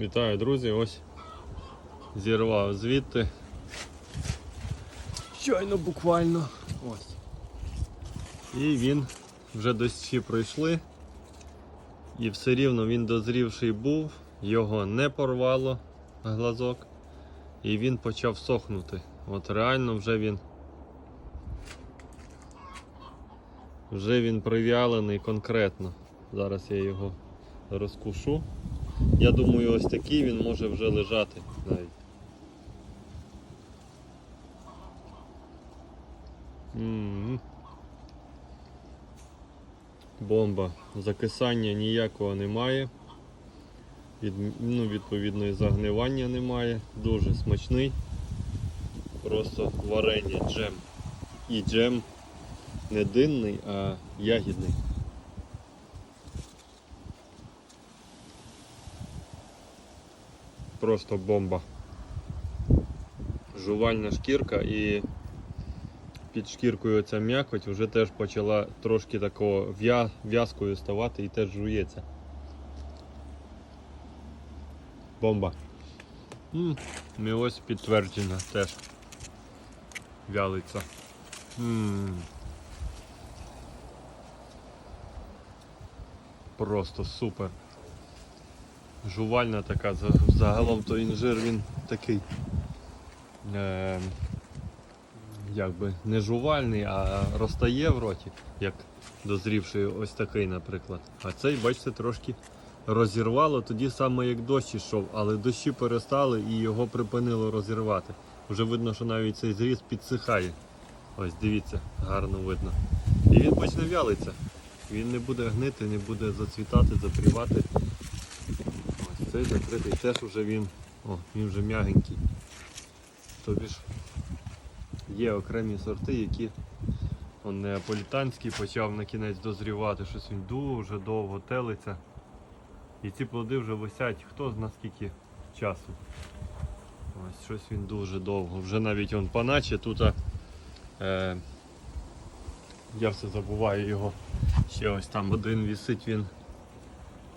Вітаю, друзі! Ось зірвав звідти. Щойно буквально. Ось. І він вже дощі пройшли. І все рівно він дозрівший був, його не порвало глазок. І він почав сохнути. От реально вже він. Вже він прив'ялений конкретно. Зараз я його розкушу. Я думаю, ось такий він може вже лежати навіть. М. Бомба. Закисання ніякого немає. Від, ну, відповідно, і загнивання немає. Дуже смачний. Просто варення, джем. І джем не динний, а ягідний. Просто бомба. Жувальна шкірка і під шкіркою ця м'якоть вже теж почала трошки такого в'язкою ставати і теж жується. Бомба. М, І ось підтверджено теж. Вялиться. М. Просто супер. Жувальна така, загалом то інжир він такий. Е, якби не жувальний, а розтає в роті, як дозрівший ось такий, наприклад. А цей, бачите, трошки розірвало тоді саме як дощ ішов, але дощі перестали і його припинило розірвати. Вже видно, що навіть цей зріз підсихає. Ось дивіться, гарно видно. І він почне вялиться. Він не буде гнити, не буде зацвітати, запрівати. Цей закритий теж вже він, о, він вже м'ягенький. Тобі ж є окремі сорти, які он неаполітанський почав на кінець дозрівати, щось він дуже довго телиться. І ці плоди вже висять хто зна скільки часу. Ось щось він дуже довго. Вже навіть он паначе тут. Е, я все забуваю його. Ще ось там один вісить він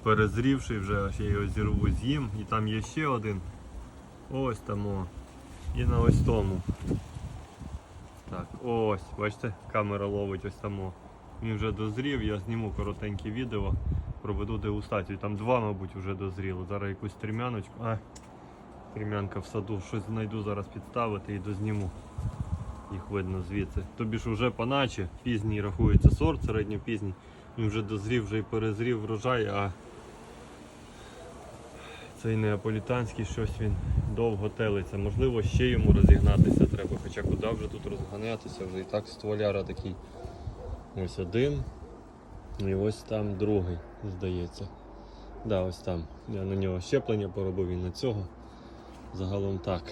перезрівший вже, я його зірву з'їм. І там є ще один. Ось там о. І на ось тому. Так, ось, бачите, камера ловить ось там. Він вже дозрів, я зніму коротеньке відео, проведу дегустацію. Там два, мабуть, вже дозріло. Зараз якусь стрімяночку. А, стрімянка в саду, щось знайду зараз підставити і дозніму. Їх видно звідси. Тобі ж вже поначе, пізній рахується сорт, середньопізній. Він вже дозрів, вже і перезрів врожай, а цей неаполітанський щось він довго телиться. Можливо, ще йому розігнатися треба, хоча куди вже тут розганятися, вже і так стволяра такий. Ось один. І ось там другий, здається. Да, ось там. Я на нього щеплення поробив і на цього. Загалом так.